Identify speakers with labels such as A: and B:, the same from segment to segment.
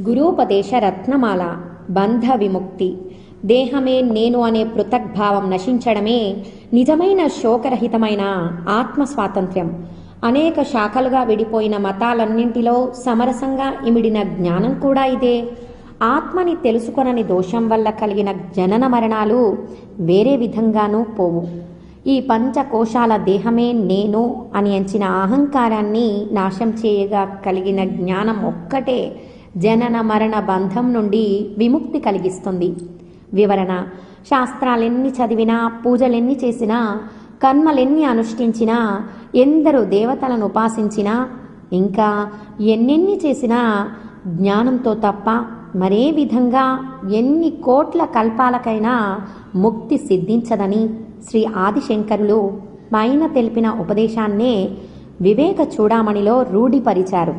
A: గురూపదేశ రత్నమాల బంధ విముక్తి. దేహమే నేను అనే పృథగ్భావం నశించడమే నిజమైన శోకరహితమైన ఆత్మ స్వాతంత్ర్యం అనేక శాఖలుగా విడిపోయిన మతాలన్నింటిలో సమరసంగా ఇమిడిన జ్ఞానం కూడా ఇదే. ఆత్మని తెలుసుకొనని దోషం వల్ల కలిగిన జనన మరణాలు వేరే విధంగానూ పోవు. ఈ పంచకోశాల దేహమే నేను అని ఎంచిన అహంకారాన్ని నాశం చేయగా కలిగిన జ్ఞానం ఒక్కటే జనన మరణ బంధం నుండి విముక్తి కలిగిస్తుంది. వివరణ శాస్త్రాలెన్ని చదివినా పూజలెన్ని చేసినా కర్మలెన్ని అనుష్ఠించినా ఎందరు దేవతలను ఉపాసించినా ఇంకా ఎన్నెన్ని చేసినా జ్ఞానంతో తప్ప మరే విధంగా ఎన్ని కోట్ల కల్పాలకైనా ముక్తి సిద్ధించదని శ్రీ ఆదిశంకరులు పైన తెలిపిన ఉపదేశాన్నే వివేక చూడామణిలో రూఢిపరిచారు.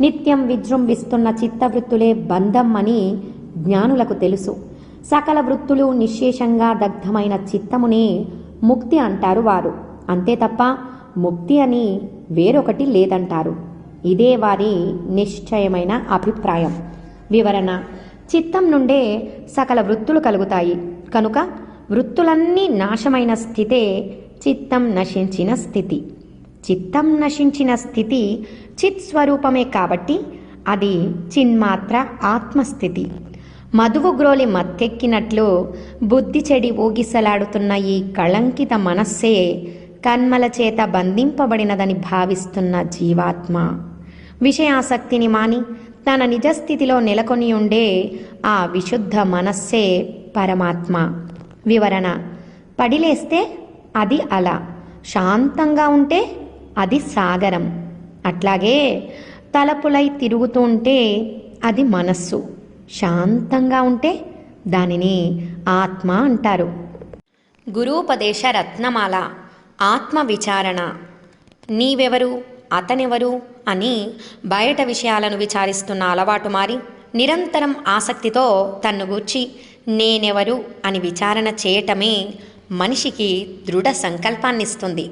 A: నిత్యం విజృంభిస్తున్న చిత్తవృత్తులే బంధం అని జ్ఞానులకు తెలుసు. సకల వృత్తులు నిశ్శేషంగా దగ్ధమైన చిత్తమునే ముక్తి అంటారు వారు. అంతే తప్ప ముక్తి అని వేరొకటి లేదంటారు. ఇదే వారి నిశ్చయమైన అభిప్రాయం. వివరణ. చిత్తం నుండే సకల వృత్తులు కలుగుతాయి. కనుక వృత్తులన్నీ నాశమైన స్థితే చిత్తం నశించిన స్థితి. చిత్తం నశించిన స్థితి చిత్ స్వరూపమే కాబట్టి అది చిన్మాత్ర ఆత్మస్థితి. మధువు గ్రోలి మత్తెక్కినట్లు బుద్ధి చెడి ఊగిసలాడుతున్న ఈ కళంకిత మనస్సే కన్మల చేత బంధింపబడినదని భావిస్తున్న జీవాత్మ. విషయాసక్తిని మాని తన నిజస్థితిలో నెలకొని ఉండే ఆ విశుద్ధ మనస్సే పరమాత్మ. వివరణ పడిలేస్తే అది అలా. శాంతంగా ఉంటే అది సాగరం. అట్లాగే తలపులై తిరుగుతుంటే అది మనస్సు. శాంతంగా ఉంటే దానిని ఆత్మ అంటారు. గురూపదేశ రత్నమాల ఆత్మ విచారణ నీవెవరు అతనెవరు అని బయట విషయాలను విచారిస్తున్న అలవాటు మారి నిరంతరం ఆసక్తితో తన్ను గూర్చి నేనెవరు అని విచారణ చేయటమే మనిషికి దృఢ సంకల్పాన్నిస్తుంది.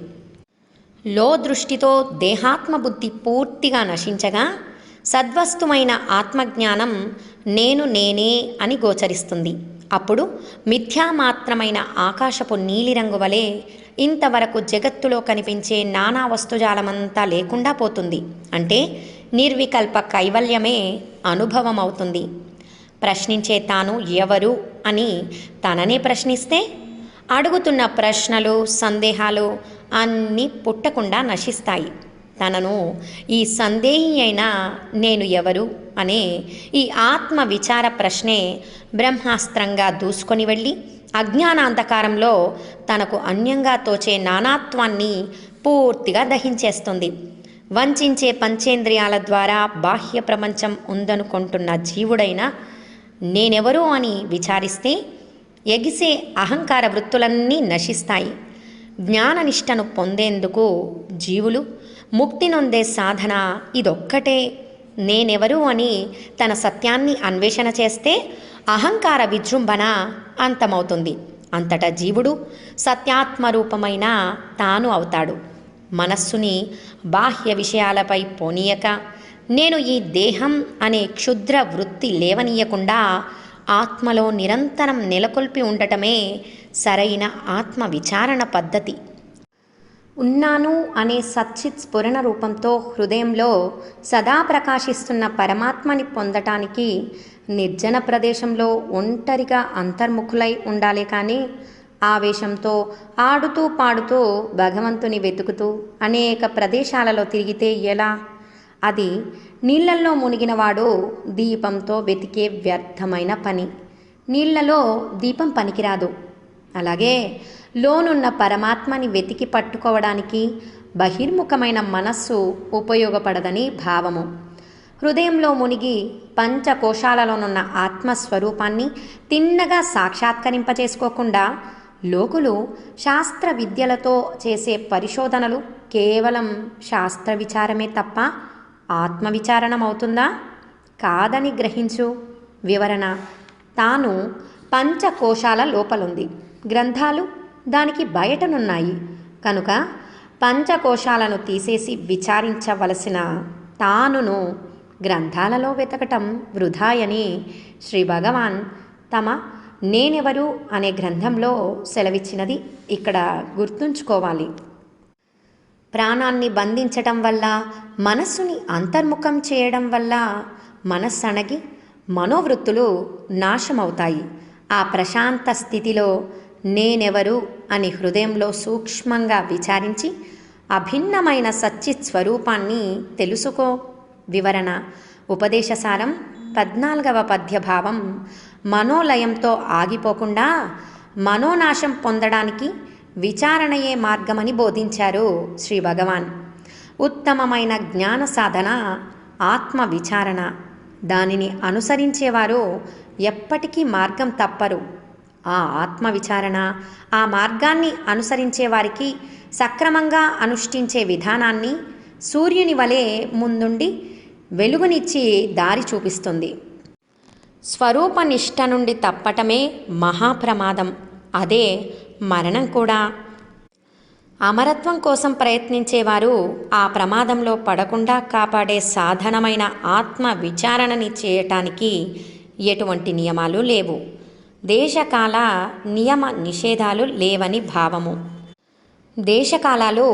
A: లో దృష్టితో దేహాత్మబుద్ధి పూర్తిగా నశించగా సద్వస్తుమైన ఆత్మజ్ఞానం నేను నేనే అని గోచరిస్తుంది. అప్పుడు మిథ్యామాత్రమైన ఆకాశపు నీలిరంగు వలె ఇంతవరకు జగత్తులో కనిపించే నానా వస్తుజాలమంతా లేకుండా పోతుంది. అంటే నిర్వికల్ప కైవల్యమే అనుభవం అవుతుంది ప్రశ్నించే తాను ఎవరు అని తననే ప్రశ్నిస్తే అడుగుతున్న ప్రశ్నలు సందేహాలు అన్నీ పుట్టకుండా నశిస్తాయి. తనను ఈ సందేహి అయిన నేను ఎవరు అనే ఈ ఆత్మ విచార ప్రశ్నే బ్రహ్మాస్త్రంగా దూసుకొని వెళ్ళి అజ్ఞానాంధకారంలో తనకు అన్యంగా తోచే నానాత్వాన్ని పూర్తిగా దహించేస్తుంది. వంచించే పంచేంద్రియాల ద్వారా బాహ్య ప్రపంచం ఉందనుకుంటున్న జీవుడైన నేనెవరు అని విచారిస్తే ఎగిసే అహంకార వృత్తులన్నీ నశిస్తాయి. జ్ఞాననిష్టను పొందేందుకు జీవులు ముక్తి నొందే సాధన ఇదొక్కటే. నేనెవరు అని తన సత్యాన్ని అన్వేషణ చేస్తే అహంకార విజృంభణ అంతమవుతుంది. అంతటా జీవుడు సత్యాత్మరూపమైన తాను అవుతాడు. మనస్సుని బాహ్య విషయాలపై పోనీయక నేను ఈ దేహం అనే క్షుద్ర వృత్తి లేవనీయకుండా ఆత్మలో నిరంతరం నెలకొల్పి ఉండటమే సరైన ఆత్మ విచారణ పద్ధతి. ఉన్నాను అనే సచ్చిత్ స్ఫురణ రూపంతో హృదయంలో సదా ప్రకాశిస్తున్న పరమాత్మని పొందటానికి నిర్జన ప్రదేశంలో ఒంటరిగా అంతర్ముఖులై ఉండాలి కానీ ఆవేశంతో ఆడుతూ పాడుతూ భగవంతుని వెతుకుతూ అనేక ప్రదేశాలలో తిరిగితే ఎలా? అది నీళ్ళల్లో మునిగినవాడు దీపంతో వెతికే వ్యర్థమైన పని. నీళ్ళలో దీపం పనికిరాదు. అలాగే లోనున్న పరమాత్మని వెతికి పట్టుకోవడానికి బహిర్ముఖమైన మనస్సు ఉపయోగపడదని భావము. హృదయంలో మునిగి పంచకోశాలలోనున్న ఆత్మస్వరూపాన్ని తిన్నగా సాక్షాత్కరింపచేసుకోకుండా లోకులు శాస్త్ర విద్యలతో చేసే పరిశోధనలు కేవలం శాస్త్ర విచారమే తప్ప ఆత్మవిచారణమవుతుందా? కాదని గ్రహించు. వివరణ. తాను పంచకోశాల లోపలుంది. గ్రంథాలు దానికి బయటనున్నాయి. కనుక పంచకోశాలను తీసేసి విచారించవలసిన తానును గ్రంథాలలో వెతకటం వృధాయని శ్రీ భగవాన్ తమ నేనెవరు అనే గ్రంథంలో సెలవిచ్చినది ఇక్కడ గుర్తుంచుకోవాలి. ప్రాణాన్ని బంధించటం వల్ల మనస్సుని అంతర్ముఖం చేయడం వల్ల మనస్సణగి మనోవృత్తులు నాశమవుతాయి. ఆ ప్రశాంత స్థితిలో నేనెవరు అని హృదయంలో సూక్ష్మంగా విచారించి అభిన్నమైన సచ్చిత్ స్వరూపాన్ని తెలుసుకో. వివరణ ఉపదేశసారం పద్నాలుగవ పద్యభావం. మనోలయంతో ఆగిపోకుండా మనోనాశం పొందడానికి విచారణయే మార్గమని బోధించారు శ్రీ భగవాన్. ఉత్తమమైన జ్ఞాన సాధన ఆత్మ విచారణ. దానిని అనుసరించేవారు ఎప్పటికీ మార్గం తప్పరు. ఆ ఆత్మ విచారణ ఆ మార్గాన్ని అనుసరించే వారికి సక్రమంగా అనుష్ఠించే విధానాన్ని సూర్యుని వలె ముందుండి వెలుగునిచ్చి దారి చూపిస్తుంది. స్వరూప నిష్ట నుండి తప్పటమే మహాప్రమాదం. అదే మరణం కూడా. అమరత్వం కోసం ప్రయత్నించేవారు ఆ ప్రమాదంలో పడకుండా కాపాడే సాధనమైన ఆత్మ విచారణని చేయటానికి ఎటువంటి నియమాలు లేవు. దేశకాల నియమ నిషేధాలు లేవని భావము. దేశకాలాలు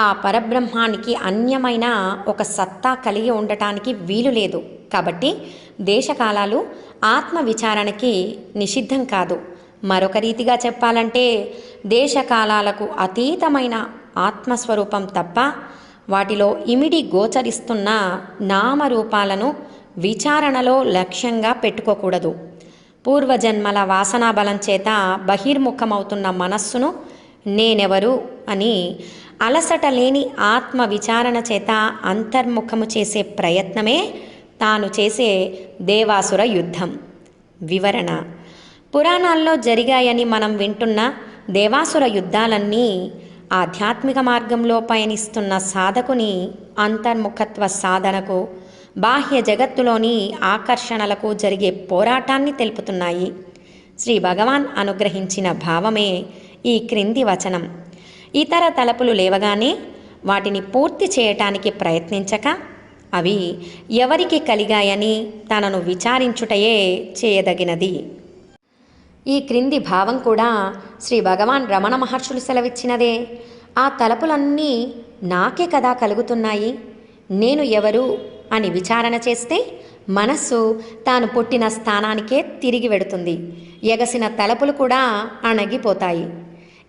A: ఆ పరబ్రహ్మానికి అన్యమైన ఒక సత్తా కలిగి ఉండటానికి వీలు లేదు. కాబట్టి దేశకాలాలు ఆత్మ విచారణకి నిషిద్ధం కాదు. మరొక రీతిగా చెప్పాలంటే దేశకాలాలకు అతీతమైన ఆత్మస్వరూపం తప్ప వాటిలో ఇమిడి గోచరిస్తున్న నామరూపాలను విచారణలో లక్ష్యంగా పెట్టుకోకూడదు. పూర్వజన్మల వాసనా బలం చేత బహిర్ముఖమవుతున్న మనస్సును నేనెవరు అని అలసట లేని ఆత్మ విచారణ చేత అంతర్ముఖము చేసే ప్రయత్నమే తాను చేసే దేవాసుర యుద్ధం. వివరణ. పురాణాల్లో జరిగాయని మనం వింటున్న దేవాసుర యుద్ధాలన్నీ ఆధ్యాత్మిక మార్గంలో పయనిస్తున్న సాధకుని అంతర్ముఖత్వ సాధనకు బాహ్య జగత్తులోని ఆకర్షణలకు జరిగే పోరాటాన్ని తెలుపుతున్నాయి. శ్రీ భగవాన్ అనుగ్రహించిన భావమే ఈ క్రింది వచనం. ఇతర తలపులు లేవగానే వాటిని పూర్తి చేయటానికి ప్రయత్నించక అవి ఎవరికి కలిగాయని తనను విచారించుటయే చేయదగినది. ఈ క్రింది భావం కూడా శ్రీ భగవాన్ రమణ మహర్షులు సెలవిచ్చినదే. ఆ తలపులన్నీ నాకే కదా కలుగుతున్నాయి. నేను ఎవరు? అని విచారణ చేస్తే మనస్సు తాను పుట్టిన స్థానానికే తిరిగి వెడుతుంది. ఎగసిన తలపులు కూడా అణగిపోతాయి.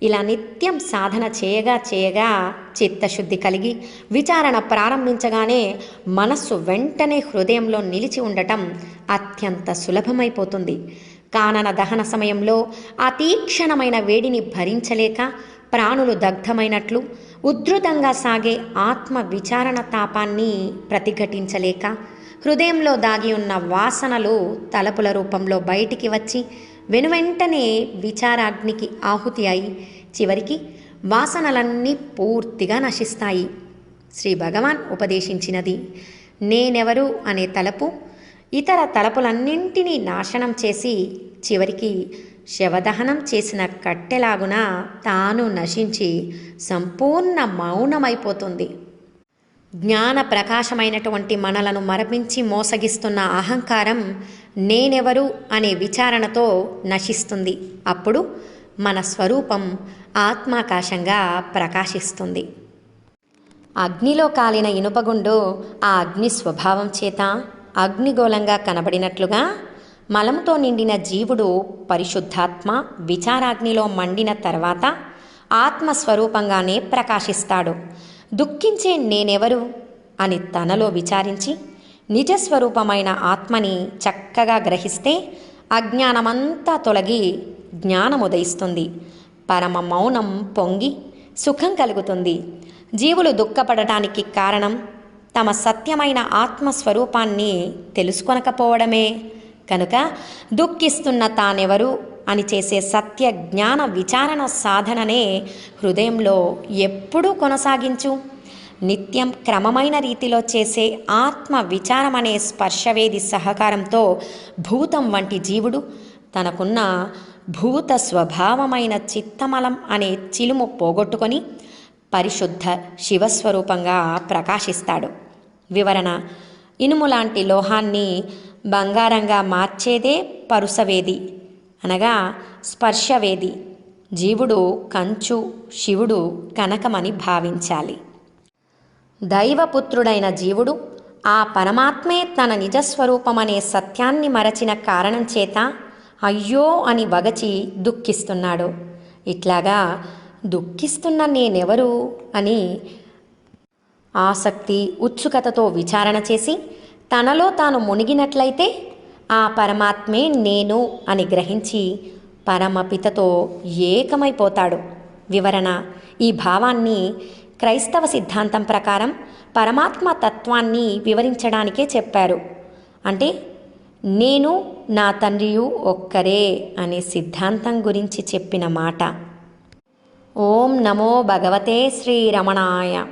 A: ఇలా నిత్యం సాధన చేయగా చేయగా చిత్తశుద్ధి కలిగి విచారణ ప్రారంభించగానే మనస్సు వెంటనే హృదయంలో నిలిచి ఉండటం అత్యంత సులభమైపోతుంది. కానన దహన సమయంలో ఆ తీక్షణమైన వేడిని భరించలేక ప్రాణులు దగ్ధమైనట్లు ఉధృతంగా సాగే ఆత్మ విచారణ తాపాన్ని ప్రతిఘటించలేక హృదయంలో దాగి ఉన్న వాసనలు తలపుల రూపంలో బయటికి వచ్చి వెనువెంటనే విచారాగ్నికి ఆహుతి అయి చివరికి వాసనలన్నీ పూర్తిగా నశిస్తాయి. శ్రీ భగవాన్ ఉపదేశించినది నేనెవరు? అనే తలపు ఇతర తలపులన్నింటినీ నాశనం చేసి చివరికి శవదహనం చేసిన కట్టెలాగున తాను నశించి సంపూర్ణ మౌనమైపోతుంది. జ్ఞాన ప్రకాశమైనటువంటి మనలను మరపించి మోసగిస్తున్న అహంకారం నేనెవరు అనే విచారణతో నశిస్తుంది. అప్పుడు మన స్వరూపం ఆత్మాకాశంగా ప్రకాశిస్తుంది. అగ్నిలో కాలిన ఇనుపగుండు ఆ అగ్ని స్వభావం చేత అగ్నిగోళంగా కనబడినట్లుగా మలంతో నిండిన జీవుడు పరిశుద్ధాత్మ విచారాగ్నిలో మండిన తర్వాత ఆత్మస్వరూపంగానే ప్రకాశిస్తాడు. దుఃఖించే నేనెవరు? అని తనలో విచారించి నిజస్వరూపమైన ఆత్మని చక్కగా గ్రహిస్తే అజ్ఞానమంతా తొలగి జ్ఞానముదయిస్తుంది. పరమ మౌనం పొంగి సుఖం కలుగుతుంది. జీవులు దుఃఖపడటానికి కారణం తమ సత్యమైన ఆత్మస్వరూపాన్ని తెలుసుకొనకపోవడమే. కనుక దుఃఖిస్తున్న తానెవరు అని చేసే సత్య జ్ఞాన విచారణ సాధననే హృదయంలో ఎప్పుడూ కొనసాగించు. నిత్యం క్రమమైన రీతిలో చేసే ఆత్మ విచారం అనే స్పర్శవేది సహకారంతో భూతం వంటి జీవుడు తనకున్న భూత స్వభావమైన చిత్తమలం అనే చిలుము పోగొట్టుకొని పరిశుద్ధ శివస్వరూపంగా ప్రకాశిస్తాడు. వివరణ ఇనుము లాంటి లోహాన్ని బంగారంగా మార్చేదే పరుసవేది. అనగా స్పర్శవేది. జీవుడు కంచు శివుడు కనకమని భావించాలి. దైవపుత్రుడైన జీవుడు ఆ పరమాత్మే తన నిజస్వరూపమనే సత్యాన్ని మరచిన కారణం చేత అయ్యో అని వగచి దుఃఖిస్తున్నాడు. ఇట్లాగా దుఃఖిస్తున్న నేనెవరు అని ఆసక్తి ఉత్సుకతతో విచారణ చేసి తనలో తాను మునిగినట్లయితే ఆ పరమాత్మే నేను అని గ్రహించి పరమపితతో ఏకమైపోతాడు. వివరణ ఈ భావాన్ని క్రైస్తవ సిద్ధాంతం ప్రకారం పరమాత్మ తత్వాన్ని వివరించడానికే చెప్పారు. అంటే నేను నా తండ్రియు ఒక్కరే అనే సిద్ధాంతం గురించి చెప్పిన మాట. ఓం నమో భగవతే శ్రీరమణాయ.